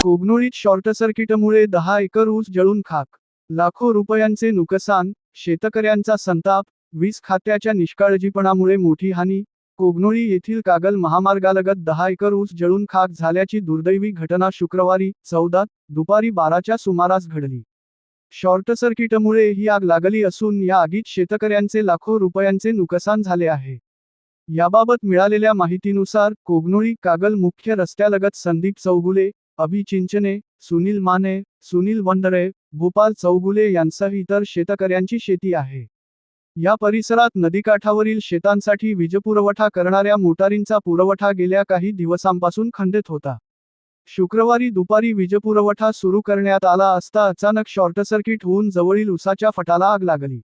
कोगनोळीत short सर्किटमुळे दहा acre ऊस जळून खाक. लाखो रुपयांचे नुकसान शेतकऱ्यांचा संताप वीज खात्याच्या निष्काळजीपणामुळे मोठी हानी. कोगनोळी येथील कागल महामार्गालगत दहा एकर ऊस जळून खाक झाल्याची दुर्दैवी घटना शुक्रवारी चौदा दुपारी बाराच्या सुमारास घडली. शॉर्ट सर्किटमुळे ही आग लागली असून या आगीत शेतकऱ्यांचे लाखो रुपयांचे नुकसान झाले आहे. याबाबत मिळालेल्या माहितीनुसार कोगनोळी कागल मुख्य रस्त्यालगत संदीप चौगुले अभिचिंचने सुनील माने सुनील वंडरे भूपाल चौगुले यांसह इतर शेतकऱ्यांची शेती आहे. या परिसरात नदीकाठावरील शेतांसाठी वीजपुरवठा करणाऱ्या मोटारींचा पुरवठा गेल्या काही दिवसांपासून खंडित होता. शुक्रवारी दुपारी वीजपुरवठा सुरू करण्यात आला असता अचानक शॉर्टसर्किट होऊन जवळील उसाच्या फटाला आग लागली.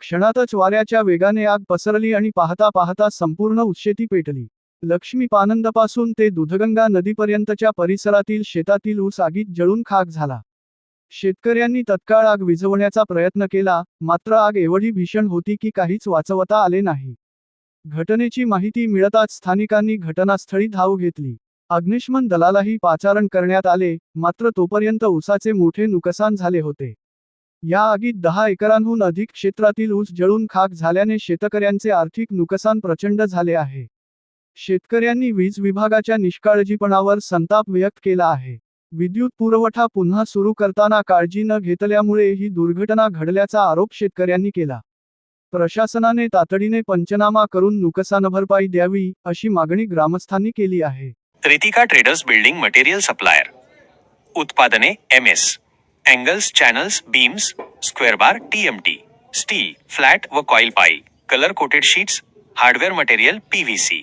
क्षणातच वाऱ्याच्या वेगाने आग पसरली आणि पाहता पाहता संपूर्ण उत्शेती पेटली. लक्ष्मीपानंदपासून ते दुधगंगा नदीपर्यंतच्या परिसरातील शेतातील ऊस आगीत जळून खाक झाला. शेतकऱ्यांनी तत्काळ आग विझवण्याचा प्रयत्न केला मात्र आग एवढी भीषण होती की काहीच वाचवता आले नाही. घटनेची माहिती मिळताच स्थानिकांनी घटनास्थळी धाव घेतली. अग्निशमन दलालाही पाचारण करण्यात आले मात्र तोपर्यंत ऊसाचे मोठे नुकसान झाले होते. या आगीत दहा एकरांहून अधिक क्षेत्रातील ऊस जळून खाक झाल्याने शेतकऱ्यांचे आर्थिक नुकसान प्रचंड झाले आहे. शेतकऱ्यांनी वीज विभागाच्या निष्काळजीपणावर संताप व्यक्त केला आहे. विद्युत पुरवठा पुन्हा सुरू करताना काळजी न घेतल्यामुळे ही दुर्घटना घडल्याचा आरोप शेतकऱ्यांनी केला. प्रशासनाने तातडीने पंचनामा करून नुकसानभरपाई द्यावी अशी मागणी ग्रामस्थांनी केली आहे. Ritika traders building material supplier. उत्पादने M S. Angles channels beams square bar T steel flat व coil pipe. Colour coated sheets hardware material PVC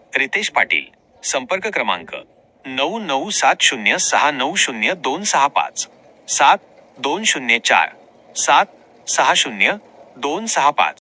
Riteish Patil संपर्क क्रमांक नऊ नऊ सात शून्य सहा नऊ शून्य दोन सहा पाच सात दोन शून्य चार सात सहा शून्य दोन सहा पाच.